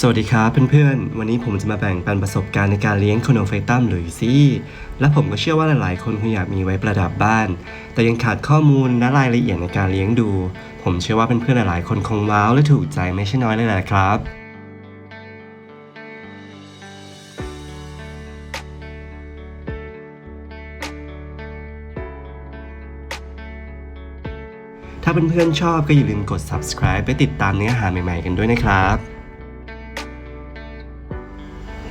สวัสดีครับเพื่อนๆ วันนี้ผมจะมาแบ่งปันประสบการณ์ในการเลี้ยงโคโนไฟตัมหรือซี่และผมก็เชื่อว่าหลายๆ คนคงอยากมีไว้ประดับบ้าน แต่ยังขาดข้อมูลและรายละเอียดในการเลี้ยงดู ผมเชื่อว่าเพื่อนๆ หลายๆ คนคงว้าวและถูกใจไม่ใช่น้อยเลยแหละครับถ้าเพื่อนๆชอบก็อย่าลืมกด subscribe ไปติดตามเนื้อหาใหม่ๆกันด้วยนะครับ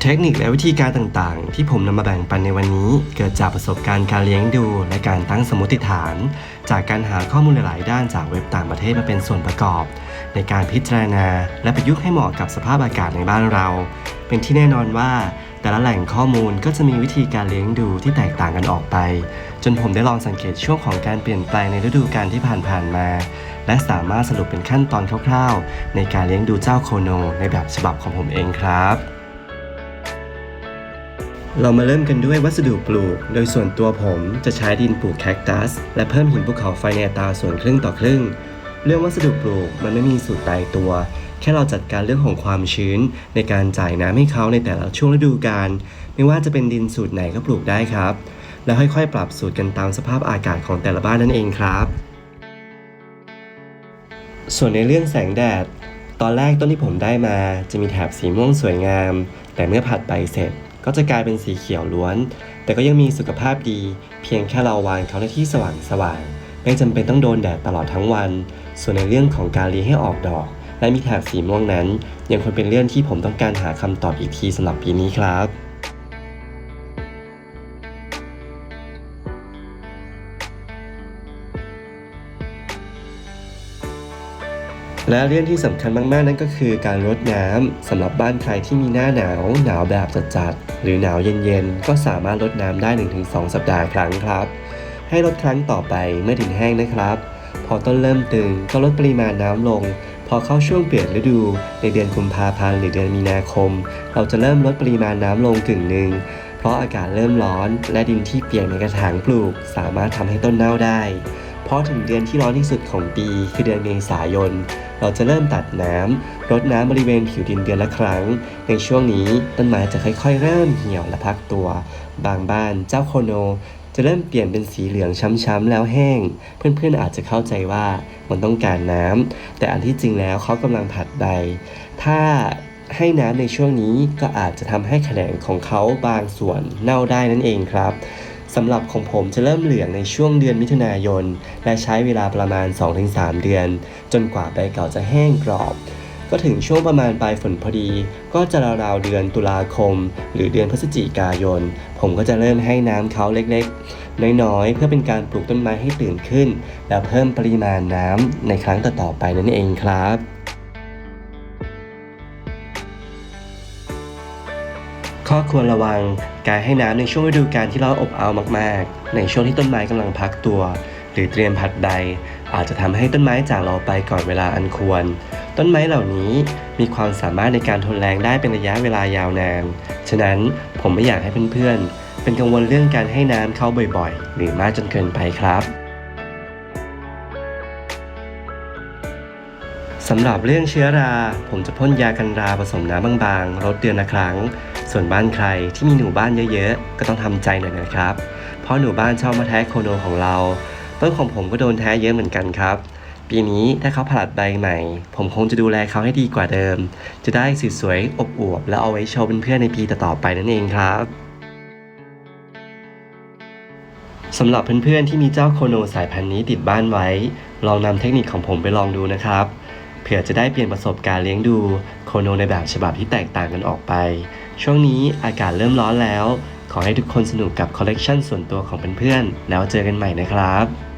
เทคนิคและวิธีการต่างๆ ที่ผมนำมาแบ่งปันในวันนี้ เกิดจากประสบการณ์การเลี้ยงดู และการตั้งสมมติฐาน จากการหาข้อมูลหลาย ๆ ด้านจากเว็บต่างประเทศมาเป็นส่วนประกอบ ในการพิจารณา และประยุกต์ให้เหมาะกับสภาพอากาศในบ้านเรา เป็นที่แน่นอนว่า แต่ละแหล่งข้อมูลก็จะมีวิธีการเลี้ยงดูที่แตกต่างกันออกไป จนผมได้ลองสังเกตช่วงของการเปลี่ยนแปลงในฤดูกาลที่ผ่านๆมาและสามารถสรุปเป็นขั้นตอนคร่าว ๆ ในการเลี้ยงดูเจ้าโคโนในแบบฉบับของผมเองครับ เรามาเริ่มกันด้วยวัสดุปลูก โดยส่วนตัวผมจะใช้ดินปลูกแคคตัส และเพิ่มหินภูเขาไฟในอตาส่วนครึ่งต่อครึ่ง เรื่องวัสดุปลูกมันไม่มีสูตรตายตัว แค่เราจัดการเรื่องของความชื้น ในการจ่ายน้ำให้เขาในแต่ละช่วงฤดูกาล ไม่ว่าจะเป็นดินสูตรไหนก็ปลูกได้ครับ แล้วค่อยๆ ปรับสูตรกันตามสภาพอากาศของแต่ละบ้านนั่นเองครับ ส่วนในเรื่องแสงแดด ตอนแรกต้นที่ผมได้มาจะมีแถบสีม่วงสวยงาม แต่เมื่อผัดใบเสร็จ ก็จะกลายเป็นสีเขียวล้วน แต่ก็ยังมีสุขภาพดี เพียงแค่เราวางเขาในที่สว่างสว่างๆไม่จำเป็นต้องโดนแดดตลอดทั้งวัน ส่วนในเรื่องของการเลี้ยงให้ออกดอก และมีแถบสีม่วงนั้น ยังคงเป็นเรื่องที่ผมต้องการหาคำตอบอีกทีสำหรับปีนี้ครับ และเรื่องที่สำคัญมากๆ นั่นก็คือการรดน้ำสำหรับบ้านใครที่มีหน้าหนาว หนาวแบบจัดๆหรือหนาวเย็นๆ ก็สามารถรดน้ำได้ 1-2 สัปดาห์ครั้งครับ ให้ลดครั้งต่อไปเมื่อดินแห้งนะครับ พอต้นเริ่มตึงก็ลดปริมาณน้ำลง พอเข้าช่วงเปลี่ยนฤดู ในเดือนกุมภาพันธ์หรือเดือนมีนาคม เราจะเริ่มลดปริมาณน้ำลงกึ่งหนึ่งเพราะอากาศเริ่มร้อน และดินที่เปียกในกระถางปลูก สามารถทำให้ต้นเน่าได้ พอถึงเดือนที่ร้อนที่สุดของปี คือเดือนเมษายน เราจะเริ่มตัดน้ำรดน้ำบริเวณผิวดินเดือนละครั้ง ในช่วงนี้ต้นไม้จะค่อยๆ เริ่มเหี่ยวและพักตัว บางบ้านเจ้าโคโนจะเริ่มเปลี่ยนเป็นสีเหลืองช้ำๆแล้วแห้ง เพื่อนๆอาจจะเข้าใจว่ามันต้องการน้ำแต่อันที่จริงแล้วเขากำลังผัดใบ ถ้าให้น้ำในช่วงนี้ก็อาจจะทำให้แขนงของเขาบางส่วนเน่าได้นั่นเองครับ สำหรับของผมจะเริ่มเหลืองในช่วงเดือนมิถุนายน และใช้เวลาประมาณ 2-3 เดือน จนกว่าใบเก่าจะแห้งกรอบ ก็ถึงช่วงประมาณปลายฝนพอดี ก็จะราวๆเดือนตุลาคม หรือเดือนพฤศจิกายน ผมก็จะเริ่มให้น้ำเขาเล็กๆ น้อยๆ เพื่อเป็นการปลูกต้นไม้ให้ตื่นขึ้น แล้วเพิ่มปริมาณน้ำในครั้งต่อๆไปนั่นเองครับ ข้อควรระวังการให้น้ำในช่วงฤดูกาลที่ร้อนอบอ้าวมากๆ ในช่วงที่ต้นไม้กำลังพักตัว หรือเตรียมผัดใบอาจจะทำให้ต้นไม้จากเราไปก่อนเวลาอันควร ต้นไม้เหล่านี้มีความสามารถในการทนแรงได้เป็นระยะเวลายาวนาน ฉะนั้นผมไม่อยากให้เพื่อนๆ เป็นกังวลเรื่องการให้น้ำเข้าบ่อยๆ หรือมากจนเกินไปครับ สำหรับเรื่องเชื้อรา ผมจะพ่นยากันราผสมน้ำบางๆรดเดือนละครั้ง ส่วนบ้านใครที่มีหนูบ้านเยอะๆ ก็ต้องทำใจหน่อยนะครับ เพราะหนูบ้านชอบมาแท้โคโนของเราต้นของผมก็โดนแท้เยอะเหมือนกันครับ ปีนี้ถ้าเขาผลัดใบใหม่ ผมคงจะดูแลเขาให้ดีกว่าเดิม จะได้สวยๆอบอวบและเอาไว้โชว์เพื่อนๆในปีต่อๆไปนั่นเองครับสำหรับเพื่อนๆที่มีเจ้าโคโนสายพันธุ์นี้ติดบ้านไว้ ลองนำเทคนิคของผมไปลองดูนะครับ เผื่อจะได้เปลี่ยนประสบการณ์เลี้ยงดูโคโนในแบบฉบับที่แตกต่างกันออกไป ช่วงนี้อากาศเริ่มร้อนแล้ว ขอให้ทุกคนสนุกกับคอลเลกชันส่วนตัวของเพื่อนๆแล้วเจอกันใหม่นะครับ